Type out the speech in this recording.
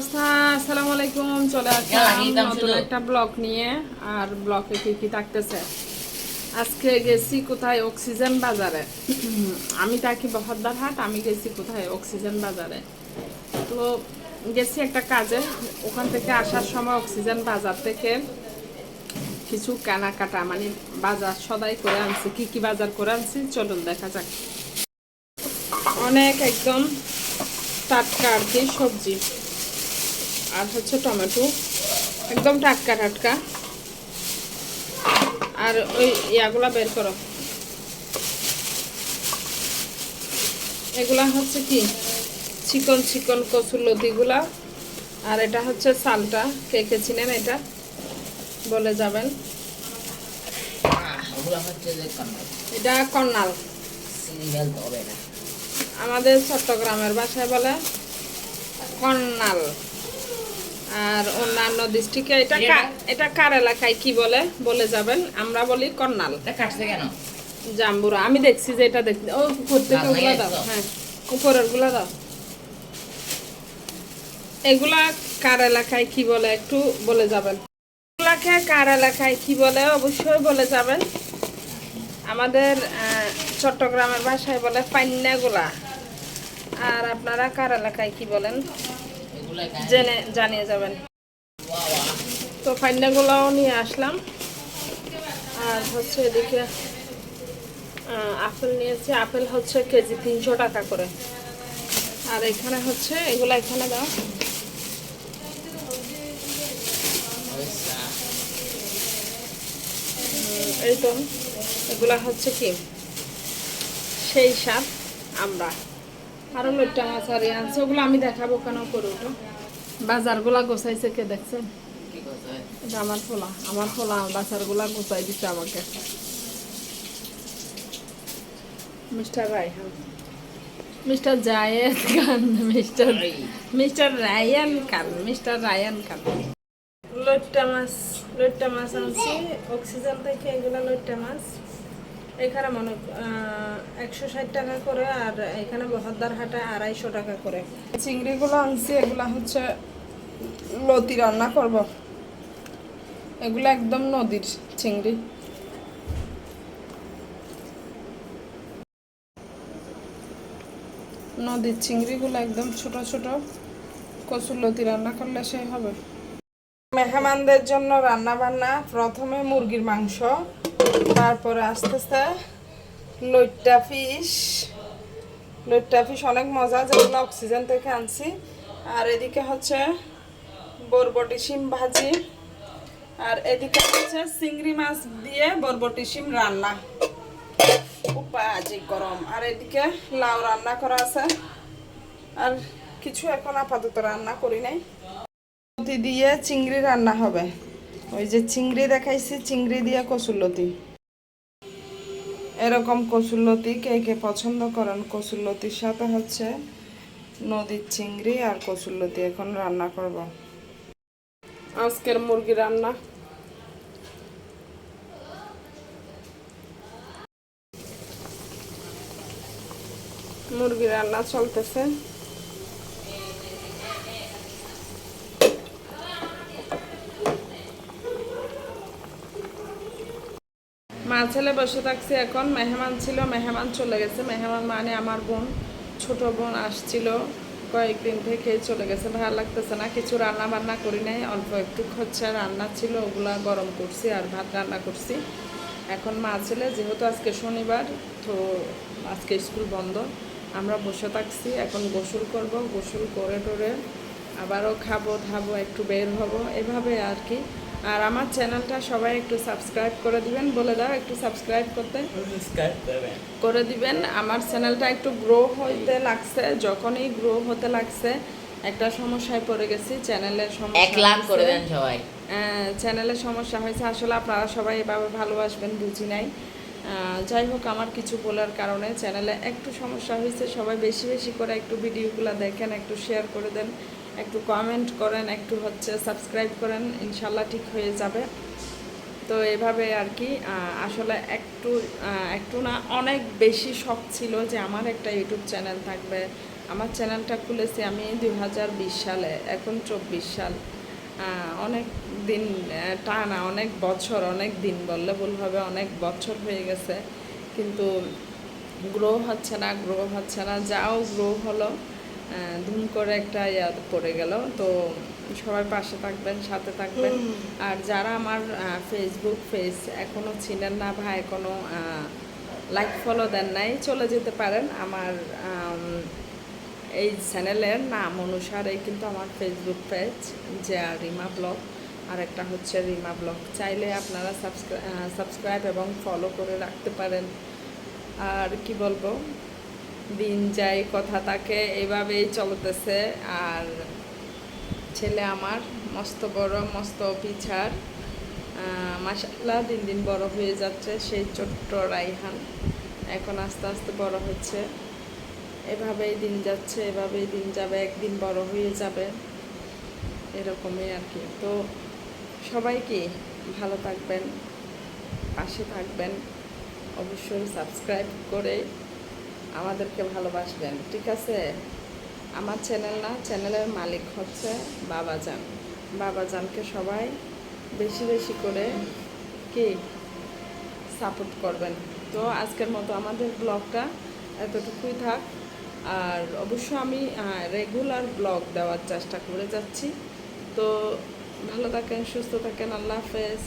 আসসালামু আলাইকুম। চলে আসলাম নতুন একটা ব্লগ নিয়ে। আর ব্লকে কি কি থাকতেছে? আজকে গেছি কোথায়? অক্সিজেন বাজারে। আমি থাকি আমি গেছি কোথায়? অক্সিজেন বাজারে। তো গেছি একটা কাজে। ওখান থেকে আসার সময় অক্সিজেন বাজার থেকে কিছু কেনাকাটা মানে বাজার সদাই করে আনছি। কি কি বাজার করে আনছি? চলুন দেখা যাক। অনেক একদম টাটকা আর কি সবজি। আর হচ্ছে টমেটো। একদম টাটকা টাটকা। আর ওই ইয়াগুলা বের করো। এগুলা হচ্ছে কি? চিকন চিকন কচুর লতিগুলা। আর এটা হচ্ছে সালটা, কে কে চিনেন এটা? বলে যাবেন। এটা কর্নাল। আমাদের চট্টগ্রামের ভাষায় বলে কর্নাল। আর অন্যান্য ডিস্ট্রিক্টে এটা এটা কার এলাকায় কি বলে? বলে যাবেন। আমরা বলি কর্নাল। কাটছে কেন? জাম্বুরা। আমি দেখছি যে এটা দেখতে ও না, ওগুলা দাও। হ্যাঁ উপরেরগুলা দাও। এগুলা কার এলাকায় কি বলে? একটু বলে যাবেন। এগুলাকে কার এলাকায় কি বলে? অবশ্যই বলে যাবেন। আমাদের চট্টগ্রামের ভাষায় বলে পান্নাগুলা আর আপনারা কার এলাকায় কি বলেন? জেনে জানিয়ে যাবেন। তো ফাইনাগুলোও নিয়ে আসলাম। আর হচ্ছে এদিকে আপেল নিয়েছি। আপেল হচ্ছে কেজি তিনশো টাকা করে। আর এখানে হচ্ছে, এগুলো এখানে দাও। এই তো, এগুলা হচ্ছে কি? সেই সাপ আমরা। আরও লোট্টা মাছ আর আনছে ওগুলো আমি দেখাবো কেন করে ওটা বাজারগুলা গোছাইছে কে দেখছেন আমার ফোলা আমার ফোলা বাচ্চারগুলা গোছাই দিচ্ছে আমাকে। Mister Raihan. Mister Zayed Khan, mister mister Rayan Khan, mister Rayan Khan. লইট্টা মাছ লইট্টা মাছ আনছি, অক্সিজেন থেকে এগুলো লইট্টা মাছ। এখানে মনে একশো ষাট টাকা করে আর এখানে বহদ্দার হাটে আড়াইশো টাকা করে। চিংড়িগুলো আনছি, এগুলা হচ্ছে লতি রান্না করব। এগুলো একদম নদীর চিংড়ি। নদীর চিংড়িগুলো একদম ছোট ছোট। কচুর লতি রান্না করলে সেই হবে। মেহমানদের জন্য রান্না বান্না প্রথমে মুরগির মাংস। তারপরে আস্তে আস্তে লইট্টা ফিশ লইট্টা ফিশ অনেক মজা, যেগুলো অক্সিজেন থেকে আনছি। আর এদিকে হচ্ছে বরবটি শিম ভাজি। আর এদিকে হচ্ছে চিংড়ি মাছ দিয়ে বরবটি শিম রান্না। উপাজি গরম। আর এদিকে লাউ রান্না করা আছে। আর কিছু এখন আপাতত রান্না করি নাই। দিয়ে চিংড়ি রান্না হবে। ওই যে চিংড়ি দেখাইছি, চিংড়ি দিয়ে কচুরলতি। এরকম কচুরলতি কে কে পছন্দ করেন, কচুরলতির সাথে হচ্ছে নদীর চিংড়ি আর কচুরলতি এখন রান্না করব। আজকের মুরগি রান্না। মুরগি রান্না চলতেছে। মা ছেলে বসে থাকছে এখন। মেহমান ছিল, মেহমান চলে গেছে। মেহমান মানে আমার বোন। ছোট বোন আসছিল কয়েকদিন থেকে, চলে গেছে। ভালো লাগতেছে না। কিছু রান্না বান্না করি নাই। অল্প একটু হচ্ছে রান্না ছিল, ওগুলা গরম করছি আর ভাত রান্না করছি। এখন মা ছেলে, যেহেতু আজকে শনিবার, তো আজকে স্কুল বন্ধ, আমরা বসে থাকছি। এখন গোসল করব। গোসল করে টোরে আবারও খাব, ধাবো, একটু বের হব। এভাবে আর কি। আর আমার চ্যানেলটা সবাই একটু সাবস্ক্রাইব করে দিবেন বলে দাও একটু সাবস্ক্রাইব করতে। করে দিবেন। আমার চ্যানেলটা একটু গ্রো হইতে লাগছে যখনই গ্রো হতে লাগছে একটা সমস্যায় পড়ে গেছি চ্যানেলের সমস্যা এক লাখ করে হয়েছে। দেন সবাই। আহ, চ্যানেলের সমস্যা হয়েছে আসলে আপনারা সবাই এভাবে ভালোবাসবেন বুঝি নাই। আহ, যাই হোক আমার কিছু বলার কারণে চ্যানেলে একটু সমস্যা হয়েছে সবাই বেশি বেশি করে একটু ভিডিওগুলো দেখেন একটু শেয়ার করে দেন। একটু কমেন্ট করেন, একটু হচ্ছে সাবস্ক্রাইব করেন, ইনশাল্লাহ ঠিক হয়ে যাবে। তো এভাবে আর কি আসলে একটু একটু না, অনেক বেশি শখ ছিল যে আমার একটা ইউটিউব চ্যানেল থাকবে। আমার চ্যানেলটা খুলেছি আমি দুই হাজার বিশ সালে, এখন চব্বিশ সাল। অনেক দিন টানা, অনেক বছর, অনেক দিন বললে ভুল হবে, অনেক বছর হয়ে গেছে। কিন্তু গ্রো হচ্ছে না গ্রো হচ্ছে না, যাও গ্রো হলো। ধুম করে একটা ইয়া পড়ে গেল। তো সবাই পাশে থাকবেন সাথে থাকবেন। আর যারা আমার ফেসবুক পেজ এখনও ছিলেন না বা এখনও লাইক ফলো দেন নাই চলে যেতে পারেন। আমার এই চ্যানেলের নাম অনুসারে কিন্তু আমার ফেসবুক পেজ যে রিমা ব্লগ। আর একটা হচ্ছে রিমা ব্লগ। চাইলে আপনারা সাবস্ক্রাইব এবং ফলো করে রাখতে পারেন। আর কি বলব? দিন যায় কথা তাকে এভাবেই চলতেছে। আর ছেলে আমার মস্ত বড়, মস্ত পিছার মাসাল্লাহ দিন দিন বড় হয়ে যাচ্ছে। সেই ছোট্ট রাইহান এখন আস্তে আস্তে বড় হচ্ছে। এভাবেই দিন যাচ্ছে, এভাবেই দিন যাবে, একদিন বড় হয়ে যাবে। এরকমই আর কি। তো সবাইকে ভালো থাকবেন, পাশে থাকবেন, অবশ্যই সাবস্ক্রাইব করে আমাদেরকে ভালোবাসবেন, ঠিক আছে? আমার চ্যানেল না, চ্যানেলের মালিক হচ্ছে বাবাজান। বাবাজানকে সবাই বেশি বেশি করে কি সাপোর্ট করবেন। তো আজকের মতো আমাদের ব্লগটা এতটুকুই থাক। আর অবশ্য আমি রেগুলার ব্লগ দেওয়ার চেষ্টা করে যাচ্ছি। তো ভালো থাকেন, সুস্থ থাকেন, আল্লাহ হাফেজ।